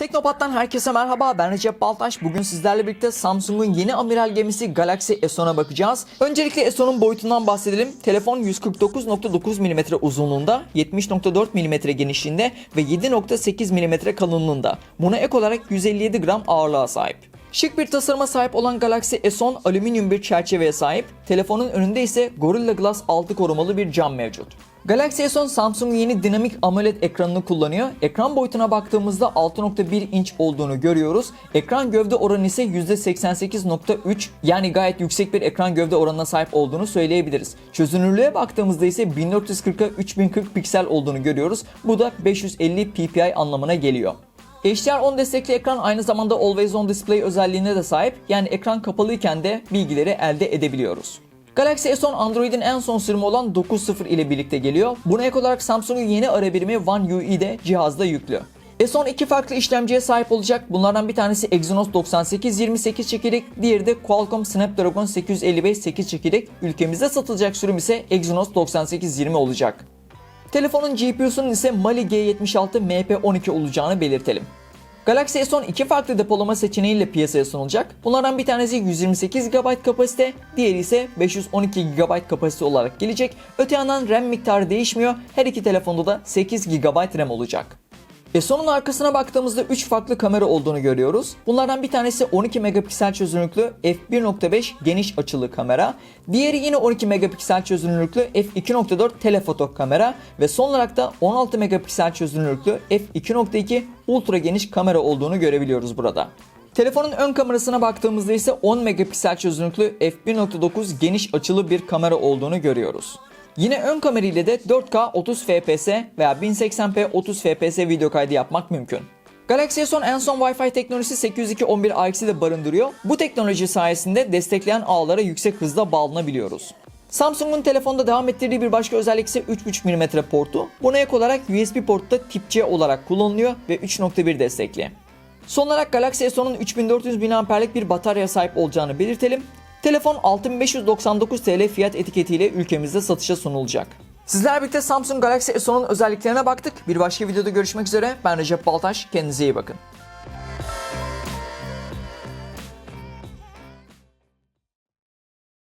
Teknopat'tan herkese merhaba ben Recep Baltaş. Bugün sizlerle birlikte Samsung'un yeni amiral gemisi Galaxy S10'a bakacağız. Öncelikle S10'un boyutundan bahsedelim. Telefon 149.9 mm uzunluğunda, 70.4 mm genişliğinde ve 7.8 mm kalınlığında. Buna ek olarak 157 gram ağırlığa sahip. Şık bir tasarıma sahip olan Galaxy S10 alüminyum bir çerçeveye sahip. Telefonun önünde ise Gorilla Glass 6 korumalı bir cam mevcut. Galaxy S10 Samsung'un yeni dinamik AMOLED ekranını kullanıyor. Ekran boyutuna baktığımızda 6.1 inç olduğunu görüyoruz. Ekran gövde oranı ise %88.3 yani gayet yüksek bir ekran gövde oranına sahip olduğunu söyleyebiliriz. Çözünürlüğe baktığımızda ise 1440'a 3040 piksel olduğunu görüyoruz. Bu da 550 ppi anlamına geliyor. HDR10 destekli ekran aynı zamanda Always On Display özelliğine de sahip. Yani ekran kapalıyken de bilgileri elde edebiliyoruz. Galaxy S10 Android'in en son sürümü olan 9.0 ile birlikte geliyor. Buna ek olarak Samsung'un yeni ara birimi One UI de cihazda yüklü. S10 iki farklı işlemciye sahip olacak. Bunlardan bir tanesi Exynos 9828 çekirdek, diğeri de Qualcomm Snapdragon 855 8 çekirdek. Ülkemizde satılacak sürüm ise Exynos 9820 olacak. Telefonun GPU'sunun ise Mali G76 MP12 olacağını belirtelim. Galaxy S10 iki farklı depolama seçeneğiyle piyasaya sunulacak. Bunlardan bir tanesi 128 GB kapasite, diğeri ise 512 GB kapasite olarak gelecek. Öte yandan RAM miktarı değişmiyor. Her iki telefonda da 8 GB RAM olacak. S10'un arkasına baktığımızda 3 farklı kamera olduğunu görüyoruz. Bunlardan bir tanesi 12 megapiksel çözünürlüklü f1.5 geniş açılı kamera. Diğeri yine 12 megapiksel çözünürlüklü f2.4 telefoto kamera ve son olarak da 16 megapiksel çözünürlüklü f2.2 ultra geniş kamera olduğunu görebiliyoruz burada. Telefonun ön kamerasına baktığımızda ise 10 megapiksel çözünürlüklü f1.9 geniş açılı bir kamera olduğunu görüyoruz. Yine ön kamera ile de 4K 30 fps veya 1080p 30 fps video kaydı yapmak mümkün. Galaxy S10 en son Wi-Fi teknolojisi 802.11ax'i de barındırıyor. Bu teknoloji sayesinde destekleyen ağlara yüksek hızda bağlanabiliyoruz. Samsung'un telefonda devam ettirdiği bir başka özellik ise 3.5 mm portu. Buna ek olarak USB portu da tip C olarak kullanılıyor ve 3.1 destekli. Son olarak Galaxy S10'un 3400 mAh'lik bir bataryaya sahip olacağını belirtelim. Telefon 6599 TL fiyat etiketiyle ülkemizde satışa sunulacak. Sizler birlikte Samsung Galaxy S10'un özelliklerine baktık. Bir başka videoda görüşmek üzere. Ben Recep Baltaş. Kendinize iyi bakın.